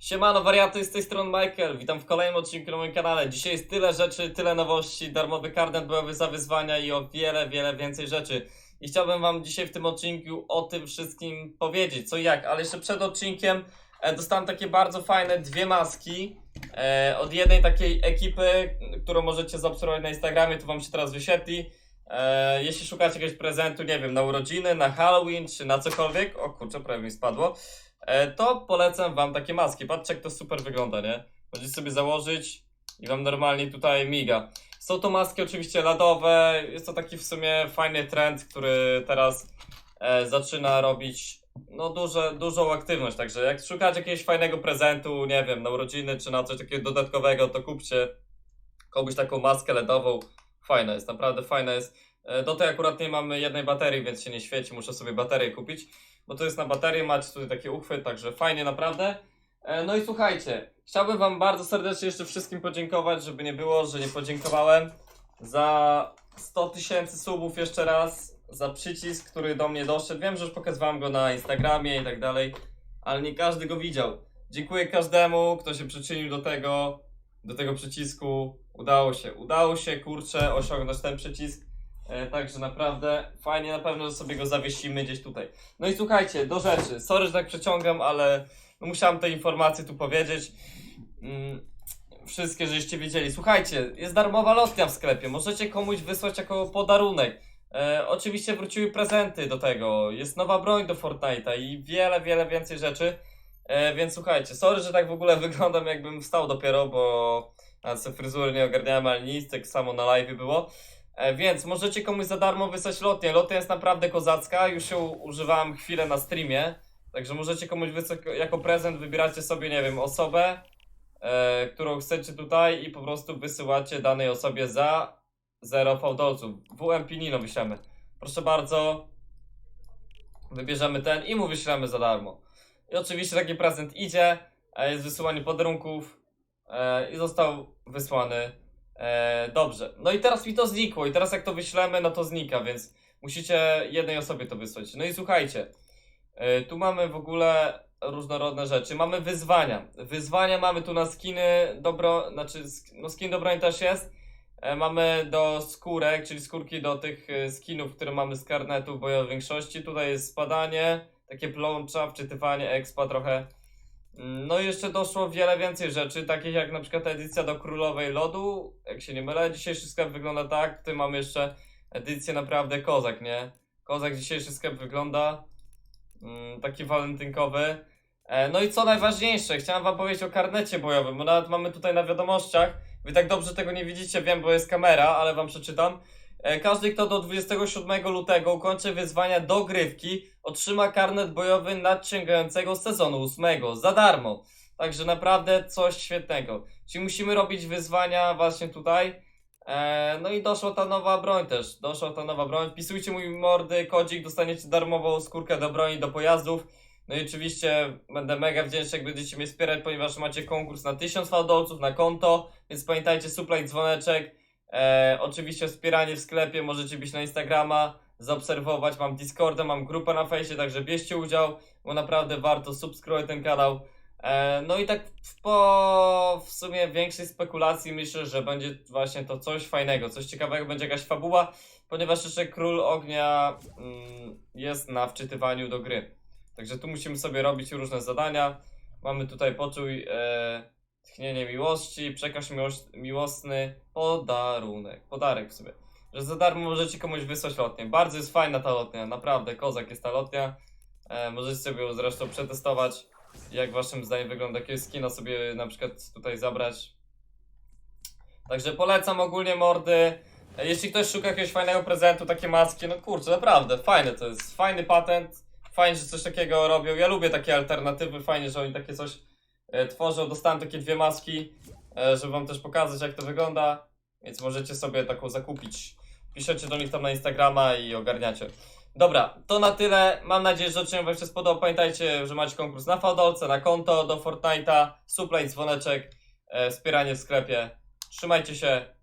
Siemano wariaty, z tej strony Michael, witam w kolejnym odcinku na moim kanale. Dzisiaj jest tyle rzeczy, tyle nowości, darmowy karnet bojowy za wyzwania i o wiele, wiele więcej rzeczy. I chciałbym wam dzisiaj w tym odcinku o tym wszystkim powiedzieć, co i jak, ale jeszcze przed odcinkiem e, dostałem takie bardzo fajne dwie maski e, od jednej takiej ekipy, którą możecie zaobserwować na Instagramie, tu wam się teraz wyświetli. E, jeśli szukacie jakiegoś prezentu, nie wiem, na urodziny, na Halloween czy na cokolwiek, o kurczę, prawie mi spadło, to polecam wam takie maski. Patrzcie, jak to super wygląda, nie? Możecie sobie założyć i wam normalnie tutaj miga. Są to maski oczywiście ladowe, jest to taki w sumie fajny trend, który teraz e, zaczyna robić no duże, dużą aktywność, także jak szukacie jakiegoś fajnego prezentu, nie wiem, na urodziny czy na coś takiego dodatkowego, to kupcie komuś taką maskę LEDową. Fajna jest, naprawdę fajna jest. E, Do tej akurat nie mamy jednej baterii, więc się nie świeci, muszę sobie baterię kupić, bo to jest na baterię, macie tutaj taki uchwyt, także fajnie naprawdę. E, No i słuchajcie, chciałbym Wam bardzo serdecznie jeszcze wszystkim podziękować, żeby nie było, że nie podziękowałem za 100 tysięcy subów jeszcze raz, za przycisk, który do mnie doszedł. Wiem, że już pokazywałem go na Instagramie i tak dalej, ale nie każdy go widział. Dziękuję każdemu, kto się przyczynił do tego, do tego przycisku. Udało się, udało się, kurczę, osiągnąć ten przycisk. E, także naprawdę fajnie, na pewno sobie go zawiesimy gdzieś tutaj. No i słuchajcie, do rzeczy. Sorry, że tak przeciągam, ale no musiałem te informacje tu powiedzieć. Mm, wszystkie, żeście wiedzieli. Słuchajcie, jest darmowa lotnia w sklepie. Możecie komuś wysłać jako podarunek. E, oczywiście wróciły prezenty do tego. Jest nowa broń do Fortnite'a i wiele, wiele więcej rzeczy. E, więc słuchajcie, sorry, że tak w ogóle wyglądam jakbym wstał dopiero, bo a sobie fryzury nie ogarniałem, ale nic, tak samo na live było. E, więc możecie komuś za darmo wysłać lotnię. Lotnia jest naprawdę kozacka, już ją używałem chwilę na streamie. Także możecie komuś wysłać jako prezent, wybieracie sobie, nie wiem, osobę, e, którą chcecie tutaj i po prostu wysyłacie danej osobie za 0 fałdolców. WM Pinino wyślemy. Proszę bardzo, wybierzemy ten i mu wyślemy za darmo. I oczywiście taki prezent idzie, jest wysyłanie podarunków e, i został wysłany e, dobrze. No i teraz mi to znikło i teraz jak to wyślemy, no to znika, więc musicie jednej osobie to wysłać. No i słuchajcie, e, tu mamy w ogóle różnorodne rzeczy. Mamy wyzwania. Wyzwania mamy tu na skiny dobro, znaczy no skin do broni też jest. E, Mamy do skórek, czyli skórki do tych e, skinów, które mamy z karnetu bojowej większości. Tutaj jest spadanie, takie plącza, wczytywanie, expa trochę. Mm, No i jeszcze doszło wiele więcej rzeczy, takich jak na przykład edycja do Królowej Lodu. Jak się nie mylę, dzisiejszy sklep wygląda tak. Ty mamy jeszcze edycję naprawdę kozak, nie? Kozak dzisiejszy sklep wygląda. Mm, taki walentynkowy. E, no i co najważniejsze, chciałem wam powiedzieć o karnecie bojowym, bo nawet mamy tutaj na wiadomościach. Wy tak dobrze tego nie widzicie, wiem, bo jest kamera, ale wam przeczytam. E, Każdy, kto do 27 lutego ukończy wyzwania dogrywki, otrzyma karnet bojowy nadciągającego sezonu 8 za darmo. Także naprawdę coś świetnego. Czyli musimy robić wyzwania właśnie tutaj. E, no i doszła ta nowa broń też. Doszła ta nowa broń. Wpisujcie mój mordy, kodzik, dostaniecie darmową skórkę do broni, do pojazdów. No i oczywiście będę mega wdzięczny, jak będziecie mnie wspierać, ponieważ macie konkurs na 1000 fałdolców na konto, więc pamiętajcie, suplaj dzwoneczek. E, oczywiście wspieranie w sklepie, możecie być na Instagrama, zaobserwować, mam Discorda, mam grupę na fejsie, także bierzcie udział, bo naprawdę warto subskrybować ten kanał. E, no i tak po w sumie większej spekulacji myślę, że będzie właśnie to coś fajnego, coś ciekawego, będzie jakaś fabuła, ponieważ jeszcze Król Ognia mm, jest na wczytywaniu do gry. Także tu musimy sobie robić różne zadania. Mamy tutaj poczuj e, tchnienie miłości, przekaż miłoś, miłosny podarunek, podarek w sobie. Że za darmo możecie komuś wysłać lotnię. Bardzo jest fajna ta lotnia, naprawdę kozak jest ta lotnia. E, możecie sobie ją zresztą przetestować. Jak waszym zdaniem wygląda jakiegoś skina sobie na przykład tutaj zabrać. Także polecam ogólnie mordy. Jeśli ktoś szuka jakiegoś fajnego prezentu, takie maski, no kurczę, naprawdę fajne to jest. Fajny patent. Fajnie, że coś takiego robią. Ja lubię takie alternatywy, fajnie, że oni takie coś e, tworzą. Dostałem takie dwie maski, e, żeby wam też pokazać, jak to wygląda. Więc możecie sobie taką zakupić. Piszecie do nich tam na Instagrama i ogarniacie. Dobra, to na tyle. Mam nadzieję, że odcinek Wam się spodobał. Pamiętajcie, że macie konkurs na fałdolce, na konto do Fortnite'a, supply, dzwoneczek, e, wspieranie w sklepie. Trzymajcie się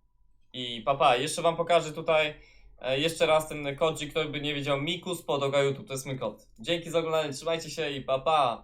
i papa. Jeszcze Wam pokażę tutaj e, jeszcze raz ten kodzik, kto by nie wiedział, Mikus pod YouTube, to jest mój kod. Dzięki za oglądanie, trzymajcie się i papa.